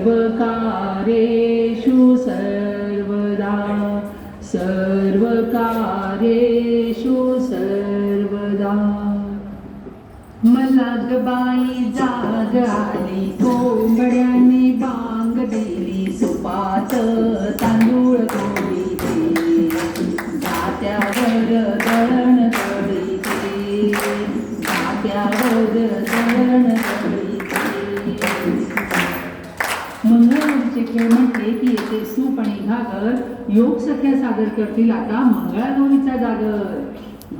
सर्वकारेषु सर्वदा सर्वकारेषु सर्वदा। मला गबाई जाग आली कोंबड्याने मंगळागौरीचे की येते. सूप आणि घागर योग सख्या सादर करतील आता मंगळागौरीचा जागर.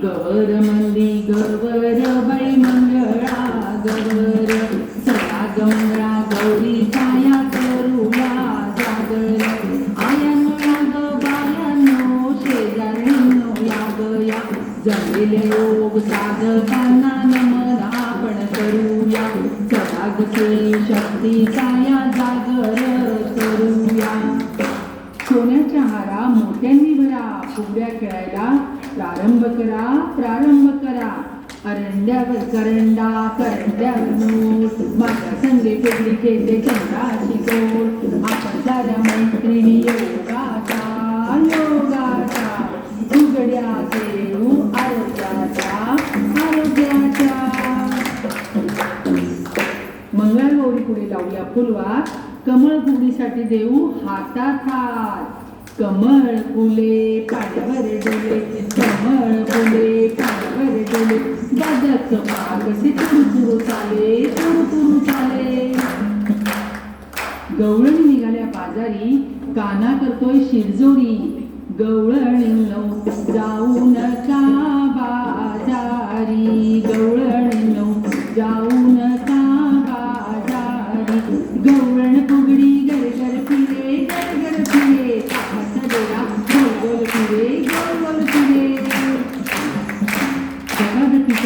गवर मंदी गवर बाई मंगळा गवर सदा गंगळा गौरी छाया करूया जागर आयानो याग बायानो शेजारणीनो याग या जमलेले योग साधकांना नमन आपण करूया सदाग शक्ती काया जागर. करूया सोन्याच्या हारा मोत्यांनी भरा. फुगड्या खेळायला प्रारंभ करा प्रारंभ करा. अरंड्यावर करंडा करंड्यावर नोट. माझ्या संगे पेटली खेळते चंद्राची गोट आपण साऱ्या मैत्रिणी योगाचा योगाचा. उघड्या देऊ आरोग्याचा आरोग्याच्या मंगळगौरी पुढे लावूया फुलवा कमळ फुगडीसाठी देऊ हातात हात कमळ फुले पाठवर डोले कमळ फुले पाठवर डोले. दादाच माग कसे तुरु तुरु चाले तुरु तुरु चाले. गवळणी निघाल्या बाजारी काना करतोय शिरजोरी गवळणी नऊ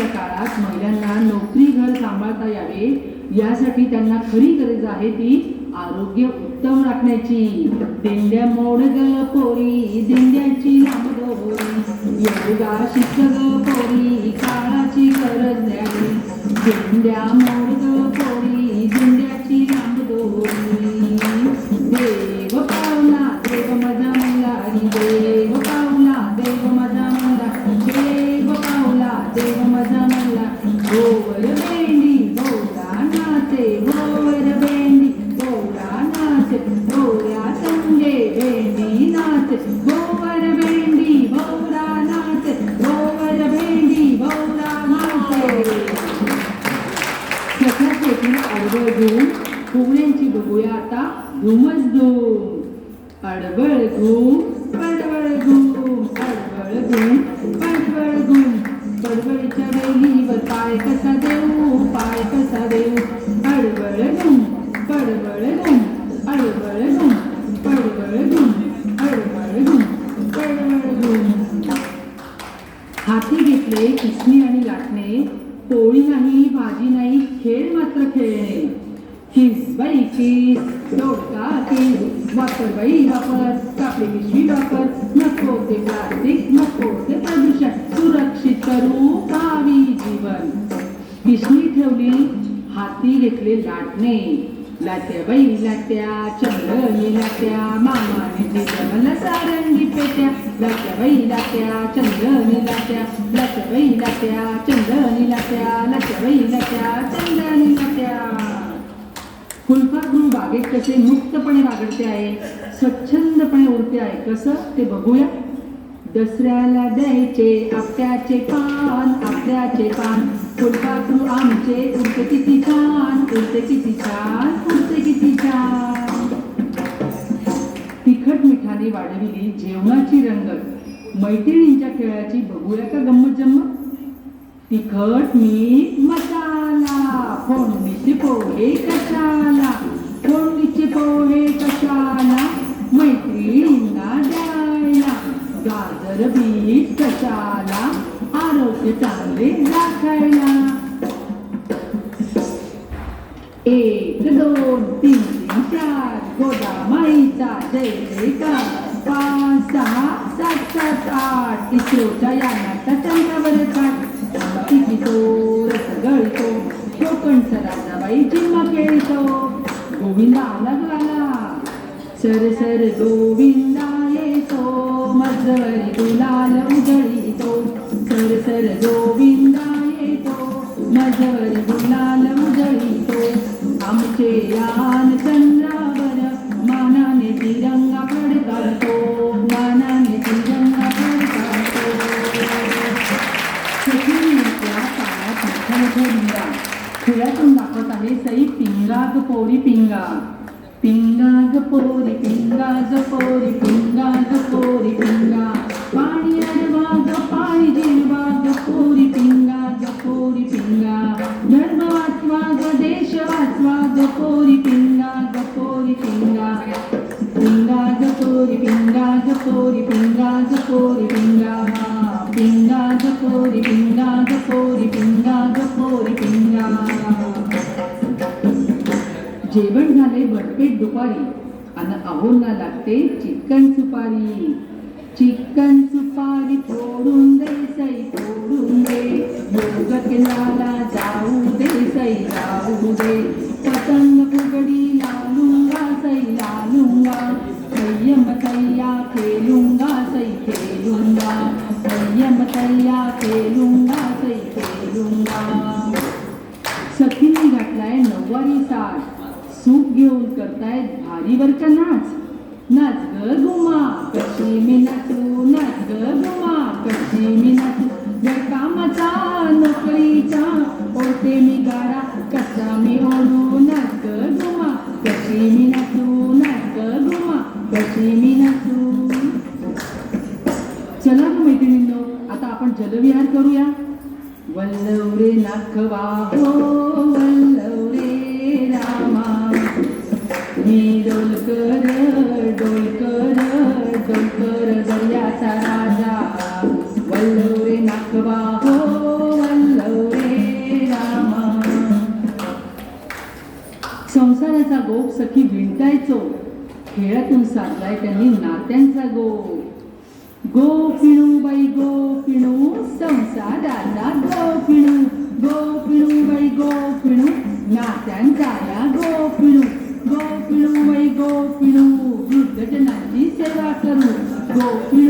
धकाधकीच्या काळात महिलांना नोकरी घर सांभाळता यावे यासाठी त्यांना खरी गरज आहे ती आरोग्य उत्तम राखण्याची. दिंड्या मोड ग पोरी दिंड्याची लांब दोरी योगा शिक ग पोरी काळाची गरज द्यावी दिंड्या पावला देव माझा मंगा गोवर भेंडी गोरा नाचे गोवर भेंडी गोरा नाचे गोऱ्या संगे भेंडी नाचे गोवर भेंडी नाचे गोवर भेंडी नाचे बघूया आता धूम पडवळ पडवळ पाय कसा देऊ? पाय कसा देऊ? अडवळ घूम पडवळ घूम अडवळ घूम पडवळ हाती घेतले किसणी आणि लाटणे. पोळी नाही भाजी नाही खेळ मात्र खेळणे. किस बाई किस दोडका किस वापर. बाई वापर कापडी पिशवी वापर. नको ते प्लास्टिक नको करू जीवन. पिशवी ठेवली हाती घेतले लाटणे. लाट्या बाई लाट्या चंद्रनी लाट्या मामाने दिल्या मला सारंगी पेट्या. लाट्या बाई लाट्या चंद्रनी लाट्या. लाट्या बाई लाट्या चंद्रनी लाट्या. लाट्या बाई लाट्या चंद्रनी लाट्या. म्हणून बागेत कसे मुक्तपणे वागडते आहे स्वच्छंदपणे उरते आहे कसं ते बघूया. दसऱ्याला द्यायचे आपट्याचे पान आपट्याचे पान. फुलपाखरू आमचे उरते किती छान उरते किती छान उरते किती छान. तिखट मिठाने वाढविली जेवणाची रंगत मैत्रिणींच्या खेळाची बघूया का गंमत जम्मत तिखट मीठ मसाला. फोडणीचे पोहे कशाला? आरोग्य चांगले राखायला एक दोन तीन तीन चार गोदा माईचा जय जयकार पाच सहा सात सात आठ इस्रोच्या यानाचा चंद्रावर काठ तिकितो रस गळतो कोकण सराजाबाई चिम्मा खेळतो गोविंदा आला ग आला सर सर गोविंदा तो मजवर गुलाल उजळीतो सर सर गोविंदा येतो. मजवर गुलाल उजळीतो आमचे यान चंद्रावर मानाने तिरंगा फडकावतो मानाने तिरंगा फडकावतो. खेळातून दाखवत आहे सई पिंगा ग पोरी पिंगा पिंगा ग पोरी पिंगा ग पोरी पिंगा पोरी पिंगा ग पोरी पिंगा पिंगा ग पोरी पिंगा ग पोरी पिंगा ग पोरी पिंगा जेवण झाले भरपेट दुपारी आणि अहोंना लागते चिकन सुपारी चिकन सुपारी फोडून दे सई फोडून दे योग किल्लाला जाऊ दे सई जाऊ दे संयम तैया खेलूंगा सई खेलूंगा सखीने घातलाय नऊवारी साठ सूप घेऊन करतायत भारीवर का नाच नाच ग गुमा कशी मी नाचू नाच ग गुमा कशी मी नाचू जर कामाचा नोकरीचा ओढते मी गारा कसा मी ओढू नाच ग गुमा कशी मी नाचू नाच जलविहार करूया? वल्लवरे नाखवा हो वल्लवरे रामा. मी डोलकर डोलकर डोलकर दर्याचा राजा. वल्लवरे नाखवा हो वल्लवरे रामा. संसाराचा गोप सखी विणतायचो. खेळातून साधलाय त्यांनी नात्यांचा गोप. ગોપીણું ભાઈ ગોપીણું સંસાદાતા ગોપીણું ગોપીણું ભાઈ ગોપીણું નાતન તારા ગોપીણું ગોપીણું ભાઈ ગોપીણું વૃદ્ધ સેવા કરું ગોપીણું